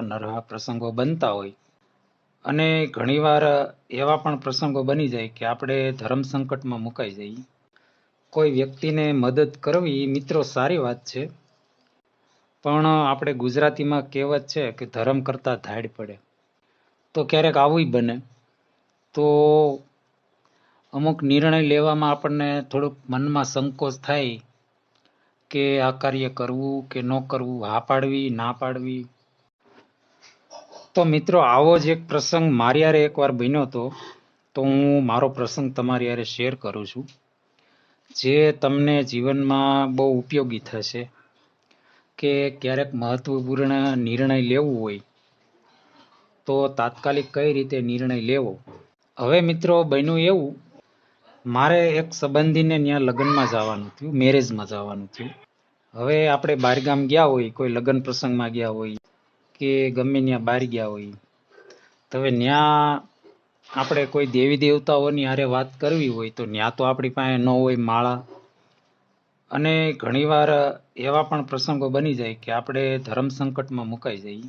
નરહા પ્રસંગો બનતા હોય. અને ઘણીવાર એવા પણ પ્રસંગો બની જાય કે આપણે ધર્મ સંકટમાં મુકાઈ જઈએ. કોઈ વ્યક્તિને મદદ કરવી મિત્રો સારી વાત છે. પણ આપણે ગુજરાતીમાં કહેવત છે કે ધર્મ કરતાં ધાડ પડે. તો ક્યારેક આવું બને. તો અમુક નિર્ણય લેવામાં આપણને થોડુંક મનમાં સંકોચ થાય કે આ કાર્ય કરવું કે ન કરવું, હા પાડવી, ના પાડવી. તો મિત્રો, આવો જ એક પ્રસંગ મારી હારે એકવાર બન્યો હતો તો હું મારો પ્રસંગ તમારી યારે શેર કરું છું. જે તમને જીવનમાં બહુ ઉપયોગી થશે કે ક્યારેક મહત્વપૂર્ણ નિર્ણય લેવું હોય, તો તાત્કાલિક કઈ રીતે નિર્ણય લેવો? હવે મિત્રો, બન્યું એવું, મારે એક સંબંધીને ત્યાં લગ્નમાં જવાનું થયું મેરેજમાં જવાનું થયું. હવે આપણે બહારગામ ગયા હોય, કોઈ લગ્ન પ્રસંગમાં ગયા હોય કે ગમે ત્યાં બહાર ગયા હોય. તો હવે ત્યાં આપણે કોઈ દેવી દેવતાઓની હારે વાત કરવી હોય તો ત્યાં તો આપણી પાસે ન હોય માળા. અને ઘણીવાર એવા પણ પ્રસંગો બની જાય કે આપણે ધર્મ સંકટમાં મુકાઈ જઈએ.